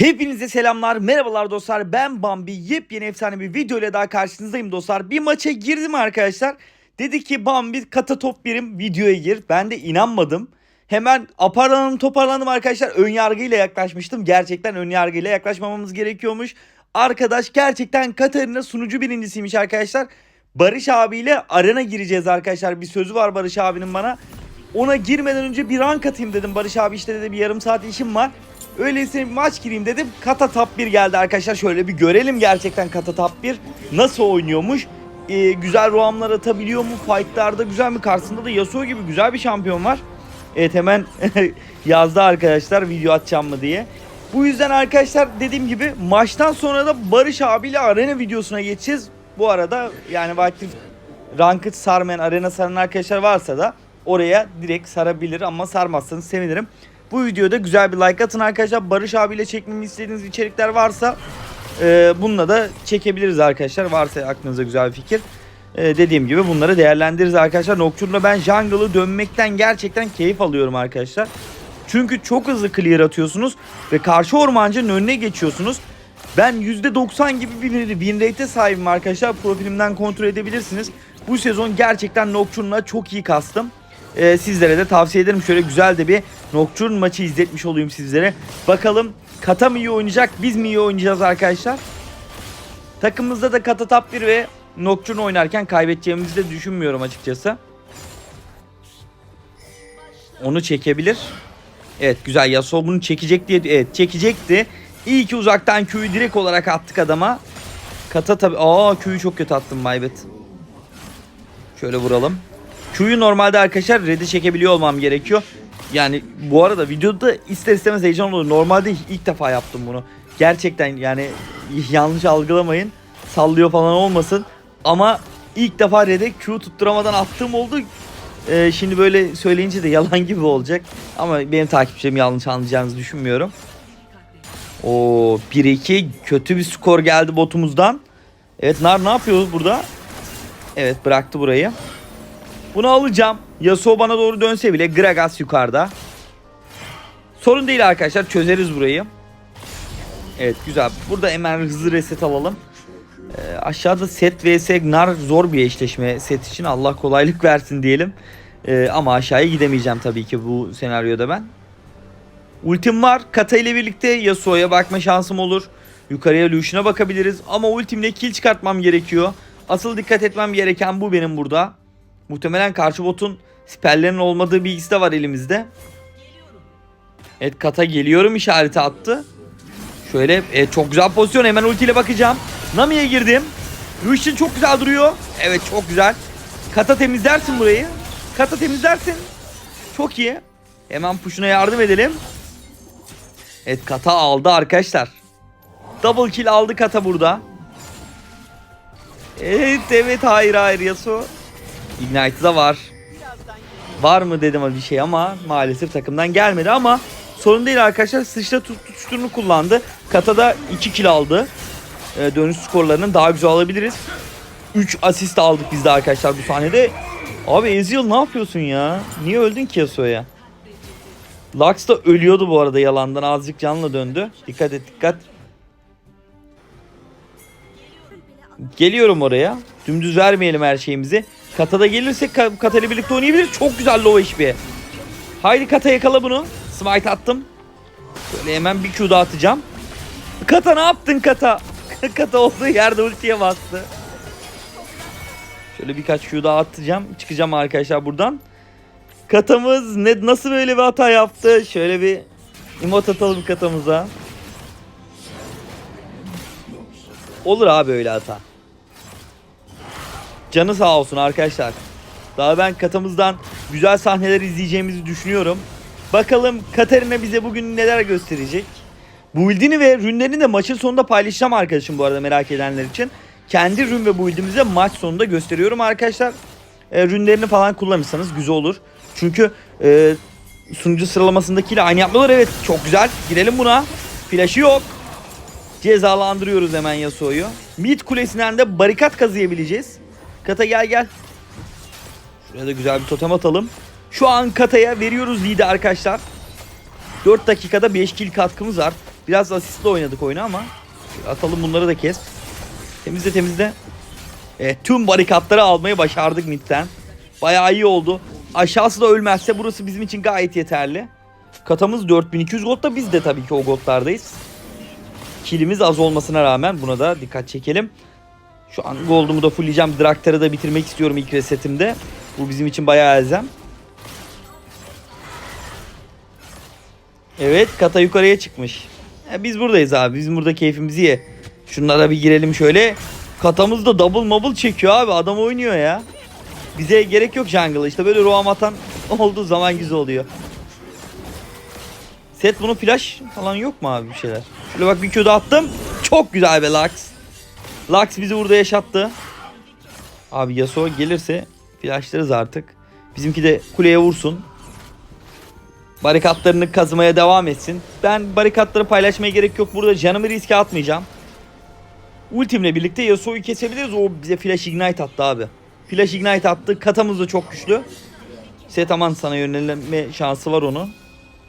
Hepinize selamlar, merhabalar dostlar. Ben Bambi. Yepyeni efsane bir video ile daha karşınızdayım dostlar. Bir maça girdim arkadaşlar. Dedi ki Bambi kata top birim videoya gir. Ben de inanmadım. Hemen aparlanım toparlandım arkadaşlar. Ön yargıyla yaklaşmıştım. Gerçekten ön yargıyla yaklaşmamamız gerekiyormuş. Arkadaş gerçekten Katarina sunucu birincisiymiş arkadaşlar. Barış abiyle arena gireceğiz arkadaşlar. Bir sözü var Barış abinin bana. Ona girmeden önce bir rank atayım dedim. Barış abi işte dedi bir yarım saat işim var. Öyleyse maç gireyim dedim. Kata Top 1 geldi arkadaşlar. Şöyle bir görelim gerçekten Kata Top 1 nasıl oynuyormuş. Ee, güzel roamlar atabiliyor mu? Fightlarda güzel mi? Karşısında da Yasuo gibi güzel bir şampiyon var. Evet hemen yazdı arkadaşlar video atacağım mı diye. Bu yüzden arkadaşlar dediğim gibi maçtan sonra da Barış abiyle arena videosuna geçeceğiz. Bu arada yani vakti ranked sarmayan arena saran arkadaşlar varsa da oraya direkt sarabilir ama sarmazsanız sevinirim. Bu videoda güzel bir like atın arkadaşlar. Barış abiyle çekmemi istediğiniz içerikler varsa e, bununla da çekebiliriz arkadaşlar. Varsa aklınıza güzel bir fikir. E, dediğim gibi bunları değerlendiririz arkadaşlar. Nocturne'da ben jungle'ı dönmekten gerçekten keyif alıyorum arkadaşlar. Çünkü çok hızlı clear atıyorsunuz ve karşı ormancının önüne geçiyorsunuz. Ben %90 gibi bir win rate'e sahibim arkadaşlar. Profilimden kontrol edebilirsiniz. Bu sezon gerçekten Nocturne'la çok iyi kastım. Ee, sizlere de tavsiye ederim. Şöyle güzel de bir Nocturne maçı izletmiş olayım sizlere. Bakalım Kata mı iyi oynayacak, biz mi iyi oynayacağız arkadaşlar? Takımımızda da Kata Top 1 ve Nocturne oynarken kaybedeceğimizi de düşünmüyorum açıkçası. Onu çekebilir. Evet güzel Yasuo bunu çekecek diye evet çekecekti. İyi ki uzaktan Q'yu direkt olarak attık adama. Kata tabi aa Q'yu çok kötü attım maybet. Şöyle vuralım. Q'yu normalde arkadaşlar red'i çekebiliyor olmam gerekiyor. Yani bu arada videoda ister istemez heyecan olur. Normalde ilk defa yaptım bunu. Gerçekten yani yanlış algılamayın. Sallıyor falan olmasın. Ama ilk defa red'e Q tutturamadan attığım oldu. Ee, şimdi böyle söyleyince de yalan gibi olacak. Ama benim takipçilerim yanlış anlayacağınızı düşünmüyorum. O 1-2 kötü bir skor geldi botumuzdan. Evet Nar ne yapıyoruz burada? Evet bıraktı burayı. Bunu alacağım. Yasuo bana doğru dönse bile Gragas yukarıda. Sorun değil arkadaşlar çözeriz burayı. Evet güzel. Burada hemen hızlı reset alalım. Ee, aşağıda set vs nar zor bir eşleşme set için. Allah kolaylık versin diyelim. Ee, ama aşağıya gidemeyeceğim tabii ki bu senaryoda ben. Ultim var. Kata ile birlikte Yasuo'ya bakma şansım olur. Yukarıya Lucian'a bakabiliriz. Ama ultimle kill çıkartmam gerekiyor. Asıl dikkat etmem gereken bu benim burada. Muhtemelen karşı botun spellerin olmadığı bilgisi de var elimizde. Evet kata geliyorum işareti attı. Şöyle evet, çok güzel pozisyon hemen ultiyle bakacağım. Nami'ye girdim. Lucian çok güzel duruyor. Evet çok güzel. Kata temizlersin burayı. Kata temizlersin. Çok iyi. Hemen puşuna yardım edelim. Evet kata aldı arkadaşlar. Double kill aldı kata burada. Evet evet hayır hayır Yasuo. Ignite da var. Var mı dedim bir şey ama maalesef takımdan gelmedi ama sorun değil arkadaşlar. Sıçra tut- tutuşturunu kullandı. Kata'da 2 kill aldı. Ee, dönüş skorlarının daha güzel alabiliriz. 3 asist aldık biz de arkadaşlar bu sahnede. Abi Ezreal ne yapıyorsun ya? Niye öldün ki Yasuo'ya? Lux da ölüyordu bu arada yalandan. Azıcık canla döndü. Dikkat et dikkat. Geliyorum oraya. Dümdüz vermeyelim her şeyimizi. Kata'da gelirsek Ka- Kata ile birlikte oynayabiliriz. Çok güzel low HP. Haydi Kata yakala bunu. Smite attım. Böyle hemen bir Q daha atacağım. Kata ne yaptın Kata? Kata olduğu yerde ultiye bastı. Şöyle birkaç Q daha atacağım. Çıkacağım arkadaşlar buradan. Katamız ne nasıl böyle bir hata yaptı? Şöyle bir emot atalım katamıza. Olur abi öyle hata. Canı sağ olsun arkadaşlar. Daha ben katamızdan güzel sahneler izleyeceğimizi düşünüyorum. Bakalım Katarina bize bugün neler gösterecek. Build'ini ve rünlerini de maçın sonunda paylaşacağım arkadaşım bu arada merak edenler için. Kendi rün ve build'imizi maç sonunda gösteriyorum arkadaşlar. E, rünlerini falan kullanırsanız güzel olur. Çünkü e, sunucu sıralamasındakiyle aynı yapmıyorlar. Evet çok güzel. Girelim buna. Flash'ı yok. Cezalandırıyoruz hemen Yasuo'yu. Mid kulesinden de barikat kazıyabileceğiz. Kata gel gel. Şuraya da güzel bir totem atalım. Şu an Kata'ya veriyoruz lead'i arkadaşlar. 4 dakikada 5 kill katkımız var. Biraz asistle oynadık oyunu ama. Atalım bunları da kes. Temizle temizle. Evet, tüm barikatları almayı başardık midden. Bayağı iyi oldu. Aşağısı da ölmezse burası bizim için gayet yeterli. Katamız 4200 gold da biz de tabii ki o goldlardayız. Kilimiz az olmasına rağmen buna da dikkat çekelim. Şu an goldumu da fullleyeceğim. Draktar'ı da bitirmek istiyorum ilk resetimde. Bu bizim için bayağı elzem. Evet kata yukarıya çıkmış. E, biz buradayız abi. Biz burada keyfimizi ye. Şunlara bir girelim şöyle. Katamız da double mobile çekiyor abi. Adam oynuyor ya. Bize gerek yok jungle. İşte böyle roam atan olduğu zaman güzel oluyor. Set bunun flash falan yok mu abi bir şeyler? Şöyle bak bir Q'da attım. Çok güzel be Lux. Lux bizi burada yaşattı. Abi Yasuo gelirse flashlarız artık. Bizimki de kuleye vursun. Barikatlarını kazımaya devam etsin. Ben barikatları paylaşmaya gerek yok. Burada canımı riske atmayacağım. Ultimle birlikte Yasuo'yu kesebiliriz. O bize flash ignite attı abi. Flash ignite attı. Katamız da çok güçlü. Set aman sana yönelme şansı var onu.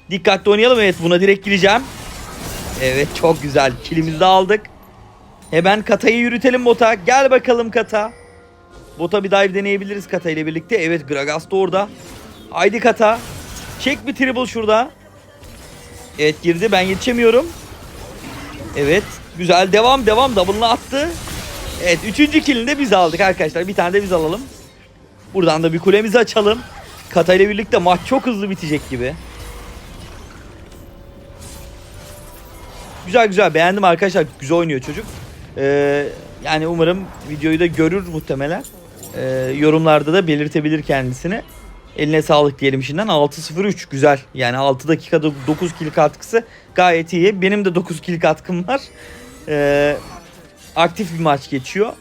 Dikkatli oynayalım. Evet buna direkt gireceğim. Evet çok güzel. Kilimizi de aldık. Hemen katayı yürütelim bota. Gel bakalım kata. Bota bir dive deneyebiliriz kata ile birlikte. Evet Gragas da orada. Haydi kata. Çek bir triple şurada. Evet girdi ben yetişemiyorum. Evet güzel devam devam double'ını attı. Evet üçüncü killini de biz aldık arkadaşlar. Bir tane de biz alalım. Buradan da bir kulemizi açalım. Kata ile birlikte maç çok hızlı bitecek gibi. Güzel güzel beğendim arkadaşlar. Güzel oynuyor çocuk. Ee, yani umarım videoyu da görür muhtemelen. Ee, yorumlarda da belirtebilir kendisini. Eline sağlık diyelim şimdiden. 6-0-3 güzel. Yani 6 dakikada 9 kill katkısı gayet iyi. Benim de 9 kill katkım var. Ee, aktif bir maç geçiyor.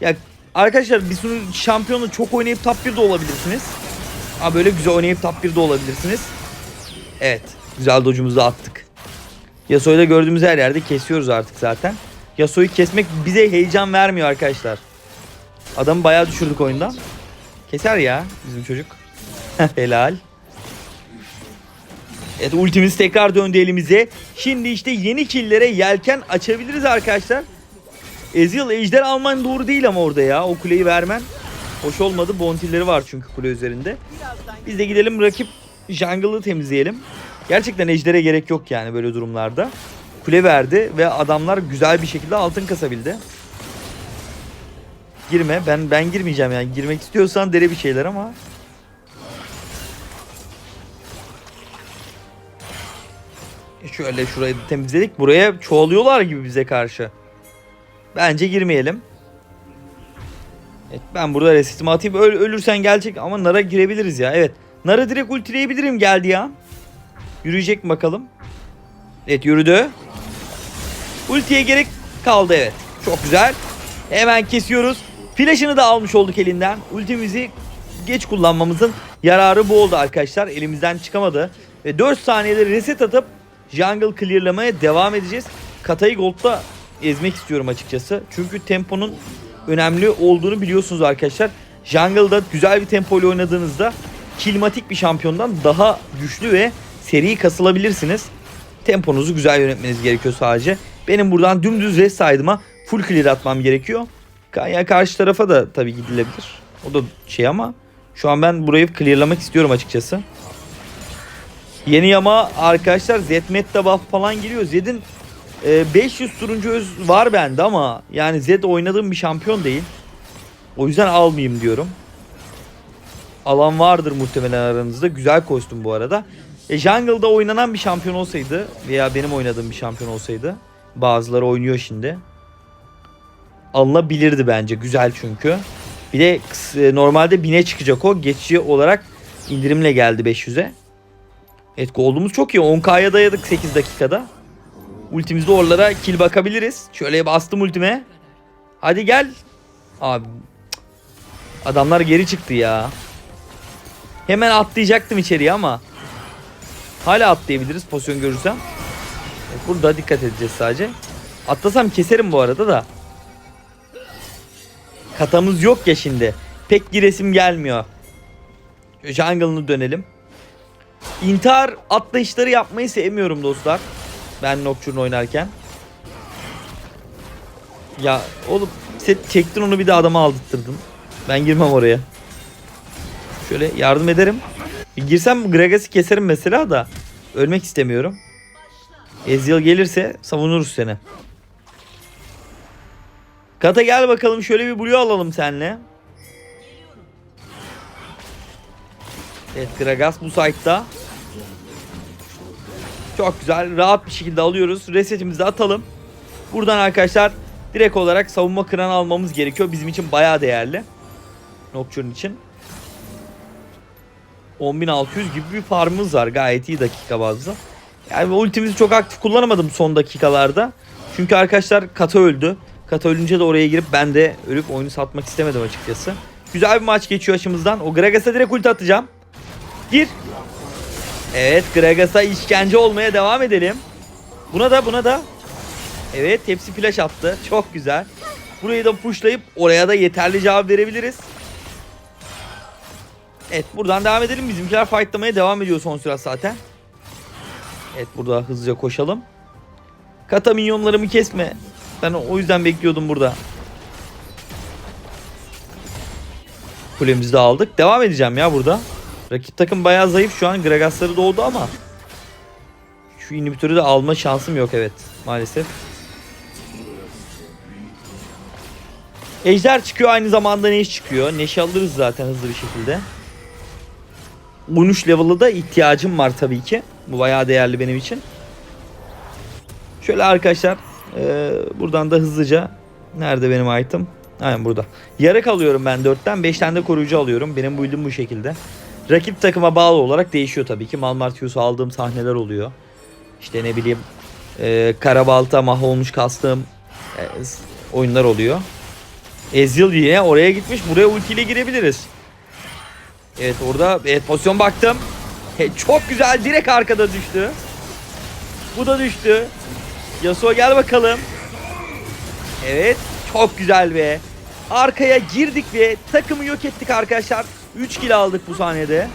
Ya arkadaşlar bir sürü şampiyonu çok oynayıp top 1'de olabilirsiniz. Ha böyle güzel oynayıp top 1'de olabilirsiniz. Evet. Güzel dojumuzu da attık. Yasuo'yu da gördüğümüz her yerde kesiyoruz artık zaten. Yasuo'yu kesmek bize heyecan vermiyor arkadaşlar. Adamı bayağı düşürdük oyundan. Keser ya bizim çocuk. Helal. Evet ultimiz tekrar döndü elimize. Şimdi işte yeni killere yelken açabiliriz arkadaşlar. Ezreal ejder alman doğru değil ama orada ya. O kuleyi vermen hoş olmadı. Bontilleri var çünkü kule üzerinde. Biz de gidelim rakip jungle'ı temizleyelim. Gerçekten ejdere gerek yok yani böyle durumlarda. Kule verdi ve adamlar güzel bir şekilde altın kasabildi. Girme. Ben ben girmeyeceğim yani. Girmek istiyorsan dere bir şeyler ama. Şöyle şurayı temizledik. Buraya çoğalıyorlar gibi bize karşı. Bence girmeyelim. Evet, ben burada resetimi atayım. Öl ölürsen gelecek ama Nara girebiliriz ya. Evet. Nara direkt ultileyebilirim geldi ya. Yürüyecek mi bakalım? Evet yürüdü. Ultiye gerek kaldı evet. Çok güzel. Hemen kesiyoruz. Flash'ını da almış olduk elinden. Ultimizi geç kullanmamızın yararı bu oldu arkadaşlar. Elimizden çıkamadı. Ve 4 saniyede reset atıp jungle clearlamaya devam edeceğiz. Katayı Gold'da ezmek istiyorum açıkçası. Çünkü temponun önemli olduğunu biliyorsunuz arkadaşlar. Jungle'da güzel bir tempo ile oynadığınızda kilmatik bir şampiyondan daha güçlü ve seri kasılabilirsiniz. Temponuzu güzel yönetmeniz gerekiyor sadece. Benim buradan dümdüz rest saydıma full clear atmam gerekiyor. Ka- Yani karşı tarafa da tabii gidilebilir. O da şey ama şu an ben burayı clearlamak istiyorum açıkçası. Yeni yama arkadaşlar Zedmet'te buff falan geliyor. Zed'in e, 500 turuncu öz var bende ama yani Zed oynadığım bir şampiyon değil. O yüzden almayayım diyorum. Alan vardır muhtemelen aranızda. Güzel kostüm bu arada. E, Jungle'da oynanan bir şampiyon olsaydı veya benim oynadığım bir şampiyon olsaydı bazıları oynuyor şimdi. Alınabilirdi bence. Güzel çünkü. Bir de e, normalde 1000'e çıkacak o. Geçici olarak indirimle geldi 500'e. Evet gold'umuz çok iyi. 10k'ya dayadık 8 dakikada. Ultimizde oralara kill bakabiliriz. Şöyle bastım ultime. Hadi gel. Abi adamlar geri çıktı ya. Hemen atlayacaktım içeriye ama hala atlayabiliriz pozisyon görürsem. Burada dikkat edeceğiz sadece. Atlasam keserim bu arada da. Katamız yok ya şimdi. Pek giresim gelmiyor. Jungle'ını dönelim. İntihar atlayışları yapmayı sevmiyorum dostlar. Ben Nocturne oynarken. Ya oğlum set çektin onu bir de adama aldırttırdın. Ben girmem oraya. Şöyle yardım ederim. Girsem Gragas'ı keserim mesela da. Ölmek istemiyorum. Ezreal gelirse savunuruz seni. Kata gel bakalım şöyle bir blue alalım senle. Evet Gragas bu site'da. Çok güzel rahat bir şekilde alıyoruz. Resetimizi atalım. Buradan arkadaşlar direkt olarak savunma kıranı almamız gerekiyor. Bizim için bayağı değerli. Nocturne için. 10.600 gibi bir farmımız var. Gayet iyi dakika bazlı. Yani ultimizi çok aktif kullanamadım son dakikalarda. Çünkü arkadaşlar Kata öldü. Kata ölünce de oraya girip ben de ölüp oyunu satmak istemedim açıkçası. Güzel bir maç geçiyor açımızdan. O Gragas'a direkt ulti atacağım. Gir. Evet Gragas'a işkence olmaya devam edelim. Buna da buna da. Evet hepsi flash attı. Çok güzel. Burayı da pushlayıp oraya da yeterli cevap verebiliriz. Evet buradan devam edelim. Bizimkiler fightlamaya devam ediyor son sürat zaten. Evet burada hızlıca koşalım. Kata minyonlarımı kesme. Ben o yüzden bekliyordum burada. Kulemizi de aldık. Devam edeceğim ya burada. Rakip takım bayağı zayıf şu an. Gragasları doğdu ama. Şu inhibitörü de alma şansım yok evet. Maalesef. Ejder çıkıyor aynı zamanda Neş çıkıyor. Neş'i alırız zaten hızlı bir şekilde. 13 level'ı da ihtiyacım var tabii ki. Bu bayağı değerli benim için. Şöyle arkadaşlar e, buradan da hızlıca nerede benim item? Aynen burada. Yarık alıyorum ben 4'ten 5 tane de koruyucu alıyorum. Benim build'im bu şekilde. Rakip takıma bağlı olarak değişiyor tabii ki. Malmartius'u aldığım sahneler oluyor. İşte ne bileyim e, Karabalta mahvolmuş kastığım e, oyunlar oluyor. Ezreal diye oraya gitmiş. Buraya ultiyle girebiliriz. Evet orada evet, pozisyon baktım. He, çok güzel direkt arkada düştü. Bu da düştü. Yasuo gel bakalım. Evet çok güzel be. Arkaya girdik ve takımı yok ettik arkadaşlar. 3 kill aldık bu sahnede.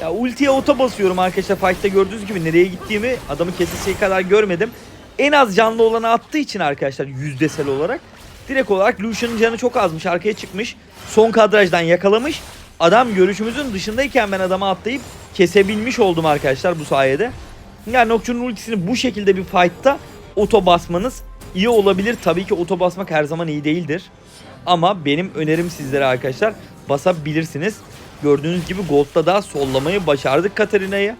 Ya ultiye ota basıyorum arkadaşlar. Fight'ta gördüğünüz gibi nereye gittiğimi adamı keseceği kadar görmedim. En az canlı olanı attığı için arkadaşlar yüzdesel olarak. Direkt olarak Lucian'ın canı çok azmış. Arkaya çıkmış. Son kadrajdan yakalamış. Adam görüşümüzün dışındayken ben adama atlayıp kesebilmiş oldum arkadaşlar bu sayede. Yani Nocturne'un ultisini bu şekilde bir fight'ta oto basmanız iyi olabilir. Tabii ki oto basmak her zaman iyi değildir. Ama benim önerim sizlere arkadaşlar basabilirsiniz. Gördüğünüz gibi Gold'da da sollamayı başardık Katarina'yı.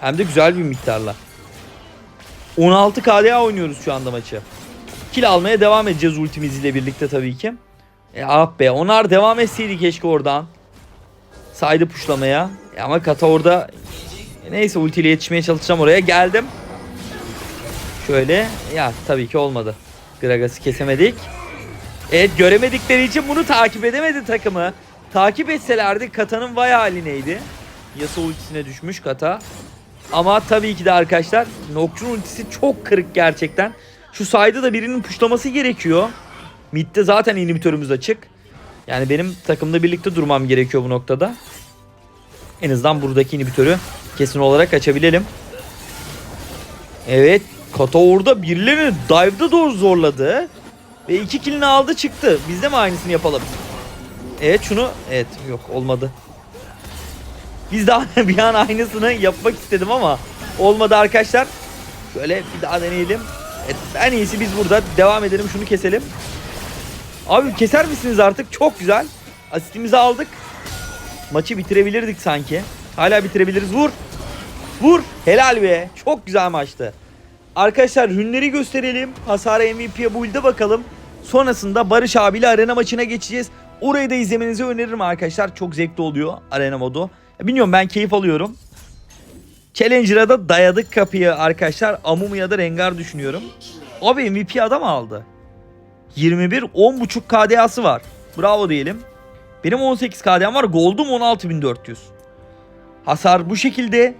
Hem de güzel bir miktarla. 16 KDA oynuyoruz şu anda maçı. Kill almaya devam edeceğiz ultimiz ile birlikte tabii ki. E ah be onlar devam etseydi keşke oradan. Saydı puşlamaya. E ama Kata orada e neyse ultiyle yetişmeye çalışacağım oraya. Geldim. Şöyle ya tabii ki olmadı. Gragas'ı kesemedik. Evet göremedikleri için bunu takip edemedi takımı. Takip etselerdi Kata'nın vay hali neydi? Yasuo ultisine düşmüş Kata. Ama tabii ki de arkadaşlar Nocturne ultisi çok kırık gerçekten. Şu sayda da birinin puşlaması gerekiyor. Mid'de zaten inhibitörümüz açık. Yani benim takımda birlikte durmam gerekiyor bu noktada. En azından buradaki inhibitörü kesin olarak açabilelim. Evet. Kata orada birilerini dive'da doğru zorladı. Ve iki killini aldı çıktı. Biz de mi aynısını yapalım? Evet şunu. Evet yok olmadı. Biz daha bir an aynısını yapmak istedim ama olmadı arkadaşlar. Şöyle bir daha deneyelim. Evet, en iyisi biz burada devam edelim şunu keselim. Abi keser misiniz artık? Çok güzel. Asistimizi aldık. Maçı bitirebilirdik sanki. Hala bitirebiliriz. Vur. Vur. Helal be. Çok güzel maçtı. Arkadaşlar rünleri gösterelim. Hasara MVP'ye build'e bakalım. Sonrasında Barış abiyle arena maçına geçeceğiz. Orayı da izlemenizi öneririm arkadaşlar. Çok zevkli oluyor arena modu. Ya Bilmiyorum ben keyif alıyorum. Challenger'a da dayadık kapıyı arkadaşlar. Amumu ya da Rengar düşünüyorum. Abi MVP adam aldı. 21 10.5 KDA'sı var. Bravo diyelim. Benim 18 KDA'm var. Gold'um 16.400. Hasar bu şekilde.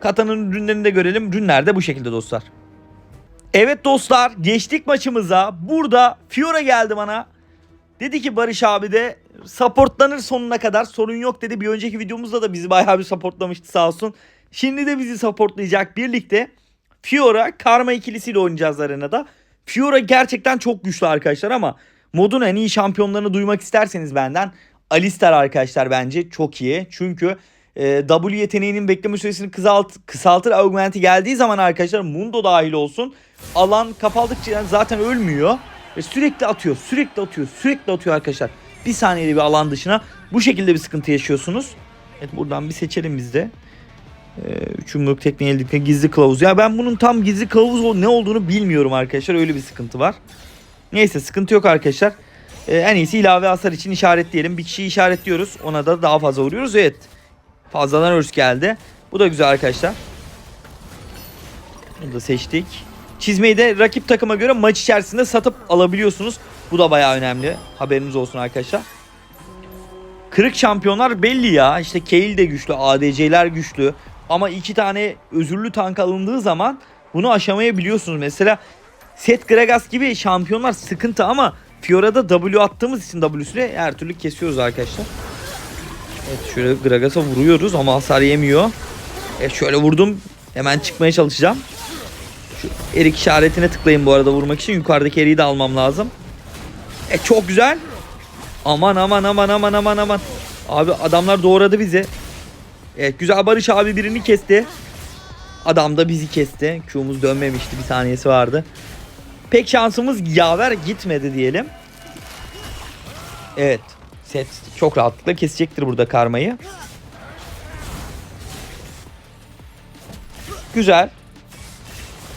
Kata'nın ürünlerini de görelim. Ürünler de bu şekilde dostlar. Evet dostlar geçtik maçımıza. Burada Fiora geldi bana. Dedi ki Barış abi de supportlanır sonuna kadar sorun yok dedi. Bir önceki videomuzda da bizi bayağı bir supportlamıştı sağ olsun. Şimdi de bizi supportlayacak birlikte Fiora Karma ikilisiyle oynayacağız arenada. Fiora gerçekten çok güçlü arkadaşlar ama modun en iyi şampiyonlarını duymak isterseniz benden Alistar arkadaşlar bence çok iyi. Çünkü e, W yeteneğinin bekleme süresini kısalt, kısaltır augmenti geldiği zaman arkadaşlar Mundo dahil olsun alan kapaldıkça yani zaten ölmüyor. Ve sürekli atıyor, sürekli atıyor, sürekli atıyor arkadaşlar. Bir saniyede bir alan dışına bu şekilde bir sıkıntı yaşıyorsunuz. Evet buradan bir seçelim biz de. Ee, Üçümlük tekniği eldikle gizli kılavuz. Ya ben bunun tam gizli kılavuz ne olduğunu bilmiyorum arkadaşlar. Öyle bir sıkıntı var. Neyse sıkıntı yok arkadaşlar. Ee, en iyisi ilave hasar için işaretleyelim. Bir kişiyi işaretliyoruz. Ona da daha fazla vuruyoruz. Evet. Fazladan örs geldi. Bu da güzel arkadaşlar. Bunu da seçtik. Çizmeyi de rakip takıma göre maç içerisinde satıp alabiliyorsunuz. Bu da bayağı önemli. Haberiniz olsun arkadaşlar. Kırık şampiyonlar belli ya. İşte Kayle de güçlü, ADC'ler güçlü. Ama iki tane özürlü tank alındığı zaman bunu aşamayabiliyorsunuz. Mesela Seth Gragas gibi şampiyonlar sıkıntı ama Fiora'da W attığımız için W'süne her türlü kesiyoruz arkadaşlar. Evet şöyle Gragas'a vuruyoruz ama hasar yemiyor. Evet şöyle vurdum. Hemen çıkmaya çalışacağım. Şu erik işaretine tıklayın bu arada vurmak için. Yukarıdaki eriği de almam lazım. E çok güzel. Aman aman aman aman aman aman. Abi adamlar doğradı bizi. Evet güzel Barış abi birini kesti. Adam da bizi kesti. Q'muz dönmemişti bir saniyesi vardı. Pek şansımız yaver gitmedi diyelim. Evet. Set çok rahatlıkla kesecektir burada karmayı. Güzel.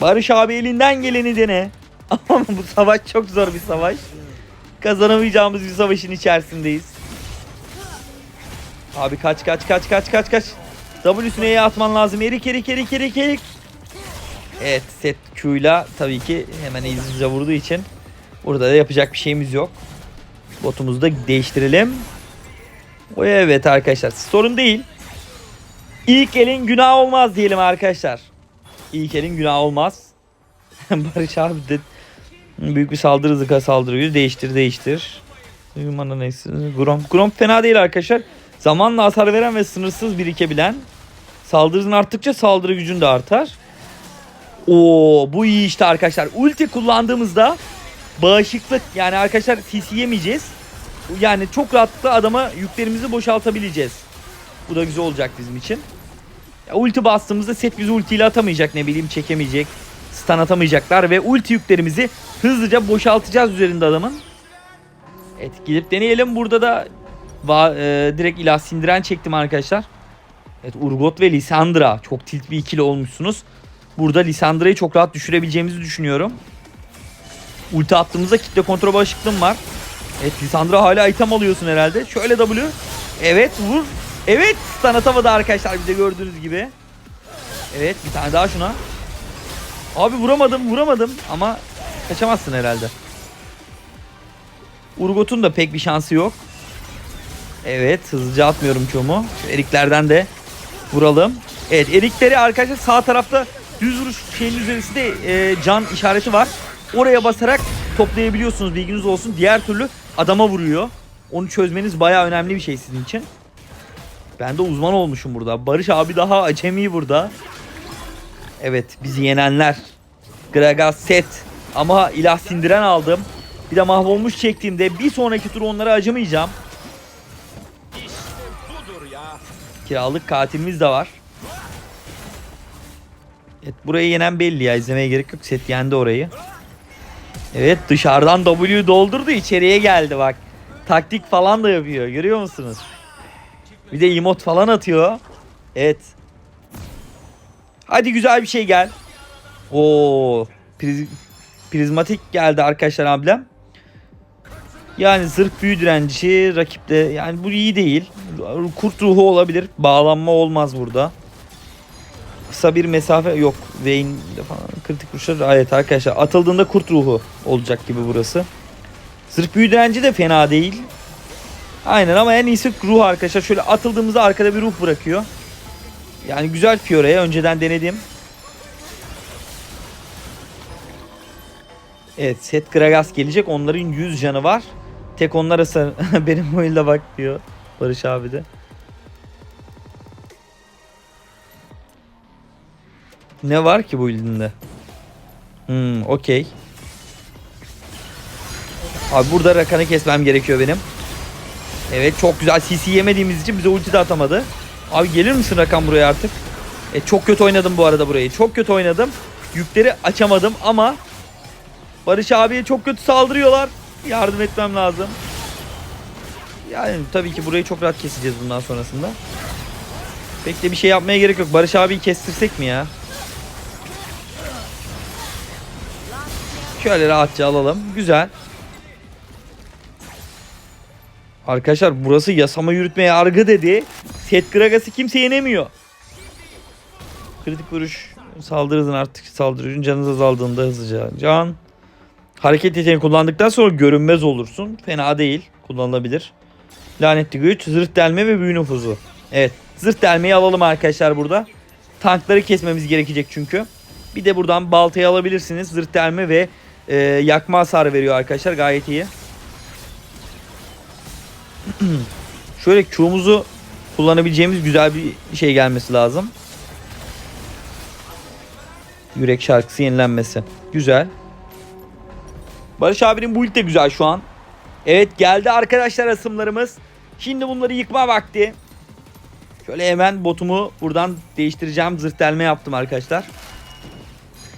Barış abi elinden geleni dene. Ama bu savaş çok zor bir savaş. Kazanamayacağımız bir savaşın içerisindeyiz. Abi kaç kaç kaç kaç kaç kaç. W'süne E'ye atman lazım. Erik erik erik erik erik. Evet set Q'yla tabii ki hemen hızlıca vurduğu için burada da yapacak bir şeyimiz yok. Botumuzu da değiştirelim. O evet arkadaşlar sorun değil. İlk elin günah olmaz diyelim arkadaşlar. İlk elin günah olmaz. Barış abi de büyük bir saldırı hızı saldırıyor. Değiştir değiştir. Grom. Grom fena değil arkadaşlar. Zamanla hasar veren ve sınırsız birikebilen. Saldırın arttıkça saldırı gücün de artar. Oo bu iyi işte arkadaşlar. Ulti kullandığımızda bağışıklık yani arkadaşlar CC yemeyeceğiz. Yani çok rahatlıkla adama yüklerimizi boşaltabileceğiz. Bu da güzel olacak bizim için. Ya, ulti bastığımızda set bizi ultiyle atamayacak ne bileyim çekemeyecek. Stun atamayacaklar ve ulti yüklerimizi hızlıca boşaltacağız üzerinde adamın. Evet gidip deneyelim. Burada da va- e, direkt ilah sindiren çektim arkadaşlar. Evet Urgot ve Lisandra çok tilt bir ikili olmuşsunuz. Burada Lisandra'yı çok rahat düşürebileceğimizi düşünüyorum. Ulti attığımızda kitle kontrol bağışıklığım var. Evet Lisandra hala item alıyorsun herhalde. Şöyle W. Evet vur. Evet stun atamadı arkadaşlar bize gördüğünüz gibi. Evet bir tane daha şuna. Abi vuramadım vuramadım ama kaçamazsın herhalde. Urgot'un da pek bir şansı yok. Evet hızlıca atmıyorum çoğumu. Şu eriklerden de vuralım. Evet erikleri arkadaşlar sağ tarafta düz vuruş şeyin üzerinde e, can işareti var. Oraya basarak toplayabiliyorsunuz bilginiz olsun. Diğer türlü adama vuruyor. Onu çözmeniz baya önemli bir şey sizin için. Ben de uzman olmuşum burada. Barış abi daha acemi burada. Evet bizi yenenler. Gragas set. Ama ilah sindiren aldım. Bir de mahvolmuş çektiğimde bir sonraki tur onlara acımayacağım. Kiralık katilimiz de var. Evet burayı yenen belli ya izlemeye gerek yok. Set yendi orayı. Evet dışarıdan W doldurdu içeriye geldi bak. Taktik falan da yapıyor görüyor musunuz? Bir de emot falan atıyor. Evet. Hadi güzel bir şey gel. Oo, priz- prizmatik geldi arkadaşlar ablem. Yani zırh büyü direnci rakipte yani bu iyi değil. Kurt ruhu olabilir. Bağlanma olmaz burada. Kısa bir mesafe yok. Vayne falan kritik vuruşlar. Evet arkadaşlar atıldığında kurt ruhu olacak gibi burası. Zırh büyü direnci de fena değil. Aynen ama en iyisi ruh arkadaşlar. Şöyle atıldığımızda arkada bir ruh bırakıyor. Yani güzel Fiora'ya önceden denedim. Evet set Gragas gelecek. Onların 100 canı var. Tek onlar hasar. Benim oyunda bak diyor. Barış abi de. Ne var ki bu ilinde? Hmm, okey. Abi burada rakanı kesmem gerekiyor benim. Evet çok güzel CC yemediğimiz için bize ulti de atamadı. Abi gelir misin Rakan buraya artık? E, çok kötü oynadım bu arada burayı. Çok kötü oynadım. Yükleri açamadım ama Barış abiye çok kötü saldırıyorlar. Yardım etmem lazım. Yani tabii ki burayı çok rahat keseceğiz bundan sonrasında. Pek de bir şey yapmaya gerek yok. Barış abiyi kestirsek mi ya? Şöyle rahatça alalım. Güzel. Arkadaşlar burası yasama yürütme yargı dedi. Set Gragas'ı kimse yenemiyor. Kritik vuruş saldırı hızın artık saldırıcının canınız azaldığında hızlıca. Can hareket yeteneğini kullandıktan sonra görünmez olursun. Fena değil. Kullanılabilir. Lanetli güç, zırh delme ve büyü nüfuzu. Evet. Zırh delmeyi alalım arkadaşlar burada. Tankları kesmemiz gerekecek çünkü. Bir de buradan baltayı alabilirsiniz. Zırh delme ve e, yakma hasarı veriyor arkadaşlar. Gayet iyi. Şöyle Q'muzu kullanabileceğimiz güzel bir şey gelmesi lazım. Yürek şarkısı yenilenmesi. Güzel. Barış abinin bu ilk de güzel şu an. Evet geldi arkadaşlar asımlarımız. Şimdi bunları yıkma vakti. Şöyle hemen botumu buradan değiştireceğim. Zırt delme yaptım arkadaşlar.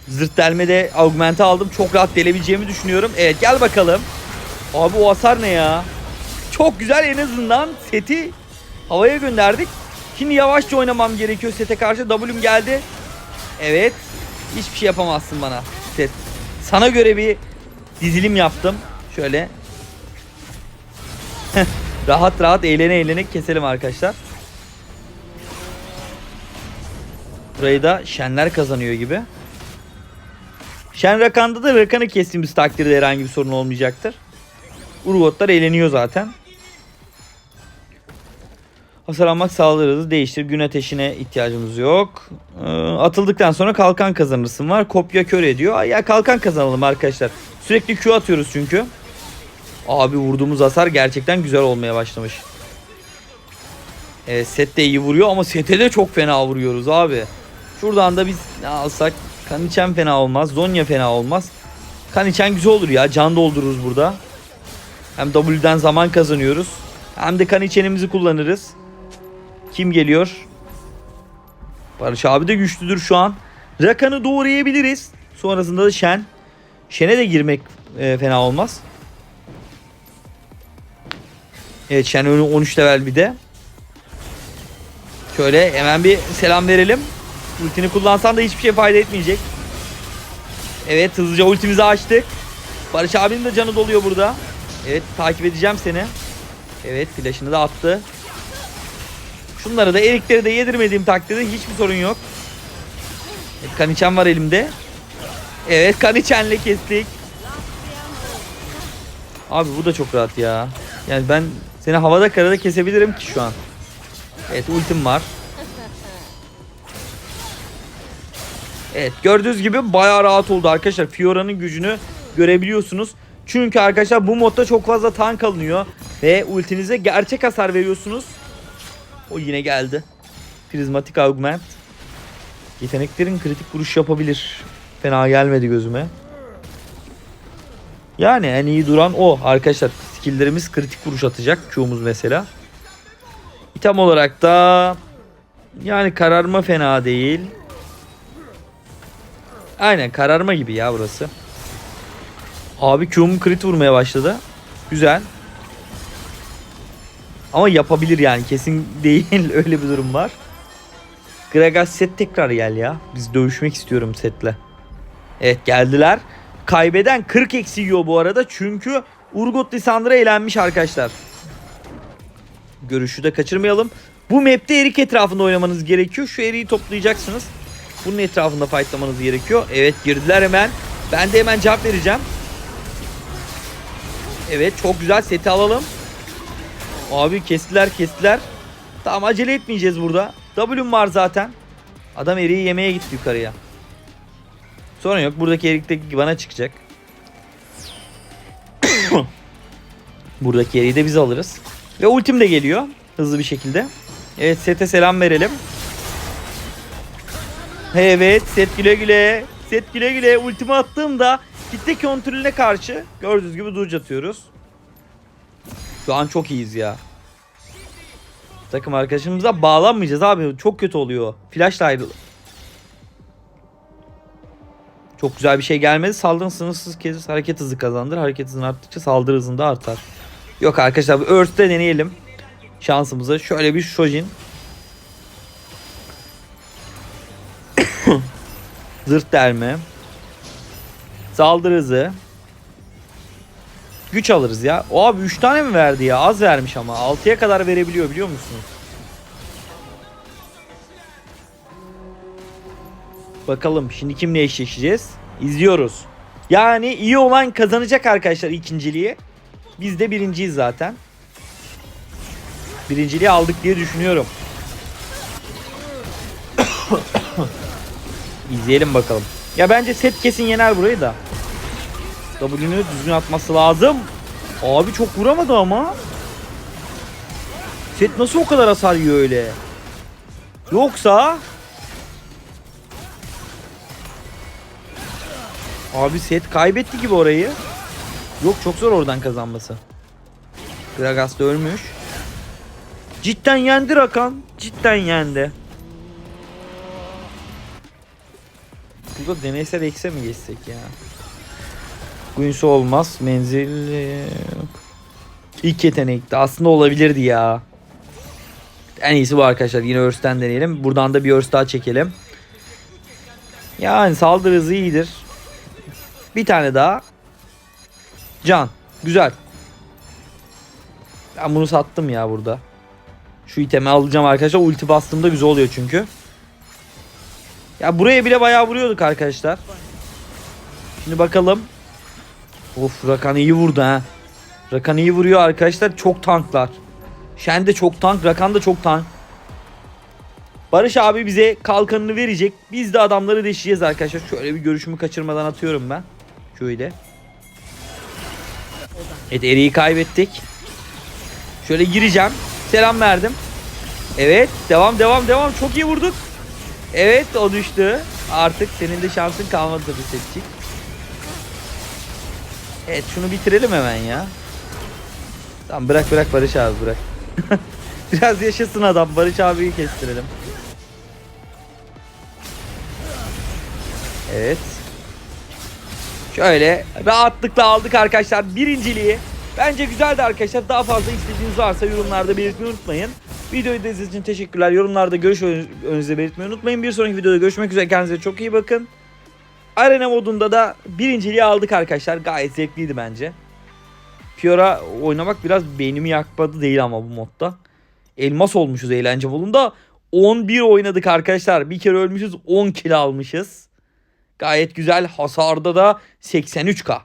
Zırt delmede augmente aldım. Çok rahat delebileceğimi düşünüyorum. Evet gel bakalım. Abi o hasar ne ya? Çok güzel en azından seti havaya gönderdik. Şimdi yavaşça oynamam gerekiyor sete karşı. W'm geldi. Evet. Hiçbir şey yapamazsın bana set. Sana göre bir dizilim yaptım. Şöyle. rahat rahat eğlene eğlene keselim arkadaşlar. Burayı da Şenler kazanıyor gibi. Şen Rakan'da da Rakan'ı kestiğimiz takdirde herhangi bir sorun olmayacaktır. Urgotlar eğleniyor zaten. Hasar almak değiştir. Gün ateşine ihtiyacımız yok. Ee, atıldıktan sonra kalkan kazanırsın var. Kopya kör ediyor. Ya kalkan kazanalım arkadaşlar. Sürekli Q atıyoruz çünkü. Abi vurduğumuz hasar gerçekten güzel olmaya başlamış. Evet set de iyi vuruyor ama sete de çok fena vuruyoruz abi. Şuradan da biz ne alsak Kaniçen fena olmaz. Zonya fena olmaz. Kaniçen güzel olur ya. Can doldururuz burada. Hem W'den zaman kazanıyoruz. Hem de Kaniçen'imizi kullanırız. Kim geliyor? Barış abi de güçlüdür şu an. Rakan'ı doğrayabiliriz. Sonrasında da Shen. Shen'e de girmek e, fena olmaz. Evet önü 13 level bir de. Şöyle hemen bir selam verelim. Ultini kullansan da hiçbir şey fayda etmeyecek. Evet hızlıca ultimizi açtık. Barış abinin de canı doluyor burada. Evet takip edeceğim seni. Evet flash'ını da attı. Şunları da erikleri de yedirmediğim takdirde hiçbir sorun yok. Evet, kaniçen var elimde. Evet kaniçenle kestik. Abi bu da çok rahat ya. Yani ben seni havada karada kesebilirim ki şu an. Evet ultim var. Evet gördüğünüz gibi bayağı rahat oldu arkadaşlar. Fiora'nın gücünü görebiliyorsunuz. Çünkü arkadaşlar bu modda çok fazla tank alınıyor. Ve ultinize gerçek hasar veriyorsunuz. O yine geldi. Prizmatik augment. Yeteneklerin kritik vuruş yapabilir. Fena gelmedi gözüme. Yani en iyi duran o. Arkadaşlar skilllerimiz kritik vuruş atacak. Q'muz mesela. İtem olarak da yani kararma fena değil. Aynen kararma gibi ya burası. Abi Q'um crit vurmaya başladı. Güzel. Ama yapabilir yani kesin değil öyle bir durum var. Gragas set tekrar gel ya. Biz dövüşmek istiyorum setle. Evet geldiler. Kaybeden 40 eksi yiyor bu arada çünkü Urgot Lisandra eğlenmiş arkadaşlar. Görüşü de kaçırmayalım. Bu map'te erik etrafında oynamanız gerekiyor. Şu eriği toplayacaksınız. Bunun etrafında fightlamanız gerekiyor. Evet girdiler hemen. Ben de hemen cevap vereceğim. Evet çok güzel seti alalım. Abi kestiler kestiler. Tamam acele etmeyeceğiz burada. W'm var zaten. Adam eriği yemeye gitti yukarıya. Sorun yok. Buradaki erikteki bana çıkacak. Buradaki eriği de biz alırız. Ve ultim de geliyor. Hızlı bir şekilde. Evet sete selam verelim. Evet set güle güle. Set güle güle. Ultimi attığımda kitle kontrolüne karşı gördüğünüz gibi duruş atıyoruz. Şu an çok iyiyiz ya. Takım arkadaşımıza bağlanmayacağız abi. Çok kötü oluyor. Flashla ayrıl. Çok güzel bir şey gelmedi. Saldırın sınırsız kez hareket hızı kazandır. Hareket hızın arttıkça saldırı hızın da artar. Yok arkadaşlar bu Earth'te deneyelim. Şansımıza. Şöyle bir Shojin. Zırt delme. Saldırı hızı. Güç alırız ya. O abi 3 tane mi verdi ya? Az vermiş ama. 6'ya kadar verebiliyor biliyor musunuz? Bakalım şimdi kimle eşleşeceğiz? İzliyoruz. Yani iyi olan kazanacak arkadaşlar ikinciliği. Biz de birinciyiz zaten. Birinciliği aldık diye düşünüyorum. İzleyelim bakalım. Ya bence set kesin yener burayı da. W'nü düzgün atması lazım. Abi çok vuramadı ama. Set nasıl o kadar hasar yiyor öyle? Yoksa Abi set kaybetti gibi orayı. Yok çok zor oradan kazanması. Gragas da ölmüş. Cidden yendi Rakan. Cidden yendi. Burada deneysel ekse mi geçsek ya? Guinsoo olmaz. Menzil e, ilk yetenekti. Aslında olabilirdi ya. En iyisi bu arkadaşlar. Yine Örsten deneyelim. Buradan da bir Örs daha çekelim. Yani saldırı hızı iyidir. Bir tane daha. Can. Güzel. Ben bunu sattım ya burada. Şu itemi alacağım arkadaşlar. Ulti bastığımda güzel oluyor çünkü. Ya buraya bile bayağı vuruyorduk arkadaşlar. Şimdi bakalım. Of Rakan iyi vurdu ha. Rakan iyi vuruyor arkadaşlar. Çok tanklar. Shen de çok tank. Rakan da çok tank. Barış abi bize kalkanını verecek. Biz de adamları deşeceğiz arkadaşlar. Şöyle bir görüşümü kaçırmadan atıyorum ben. Şöyle. Evet Eri'yi kaybettik. Şöyle gireceğim. Selam verdim. Evet devam devam devam. Çok iyi vurduk. Evet o düştü. Artık senin de şansın kalmadı tabii seçecek. Evet şunu bitirelim hemen ya. Tamam bırak bırak Barış abi bırak. Biraz yaşasın adam. Barış abiyi kestirelim. Evet. Şöyle rahatlıkla aldık arkadaşlar birinciliği. Bence güzeldi arkadaşlar. Daha fazla istediğiniz varsa yorumlarda belirtmeyi unutmayın. Videoyu izlediğiniz için teşekkürler. Yorumlarda görüş önünüze belirtmeyi unutmayın. Bir sonraki videoda görüşmek üzere. Kendinize çok iyi bakın. Arena modunda da birinciliği aldık arkadaşlar. Gayet zevkliydi bence. Fiora oynamak biraz beynimi yakmadı değil ama bu modda. Elmas olmuşuz eğlence bolunda. 11 oynadık arkadaşlar. Bir kere ölmüşüz 10 kill almışız. Gayet güzel. Hasarda da 83k.